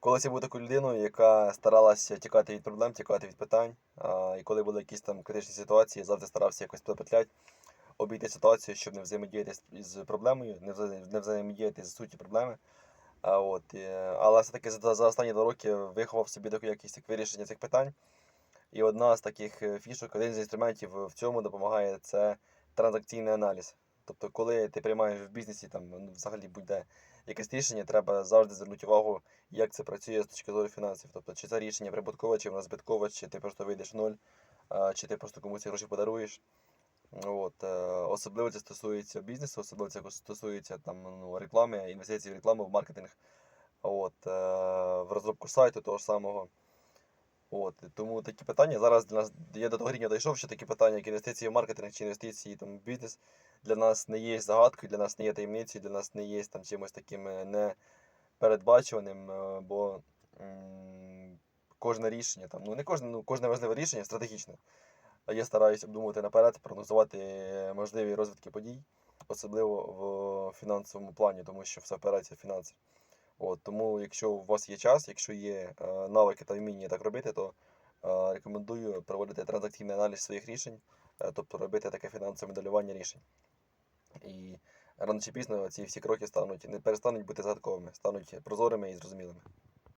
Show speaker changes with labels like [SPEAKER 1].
[SPEAKER 1] Колись я був такою людиною, яка старалася тікати від проблем, тікати від питань. А, і коли були якісь там критичні ситуації, я завжди старався якось пропетлять, обійти ситуацію, щоб не взаємодіяти з- проблемою, не вза- не взаємодіяти з суті проблеми. А, от, е, але все-таки за, за останні два роки виховав собі таку якість як вирішення цих питань. І одна з таких е, фішок, один з інструментів в цьому допомагає це транзакційний аналіз. Тобто, коли ти приймаєш в бізнесі, там ну, взагалі будь-де якесь рішення, треба завжди звернути увагу, як це працює з точки зору фінансів. Тобто, чи це рішення прибуткове, чи воно збиткове, чи ти просто вийдеш в ноль, чи ти просто комусь гроші подаруєш. От, е, особливо це стосується бізнесу, особливо це стосується там, ну, реклами, інвестицій в рекламу, в маркетинг, от, е, в розробку сайту того ж самого. От, тому такі питання зараз для нас я до того рівня дійшов, що такі питання, як інвестиції в маркетинг чи інвестиції там, в бізнес, для нас не є загадкою, для нас не є таємницею, для нас не є там чимось таким е, непередбачуваним, е, бо кожне рішення, там, ну не кожне, ну, кожне важливе рішення стратегічне. А Я стараюся обдумувати наперед, прогнозувати е, можливі розвитки подій, особливо в фінансовому плані, тому що все впирається в фінанси. От, тому, якщо у вас є час, якщо є навики та вміння так робити, то рекомендую проводити транзакційний аналіз своїх рішень, тобто робити таке фінансове моделювання рішень. І рано чи пізно ці всі кроки стануть не перестануть бути загадковими, стануть прозорими і зрозумілими.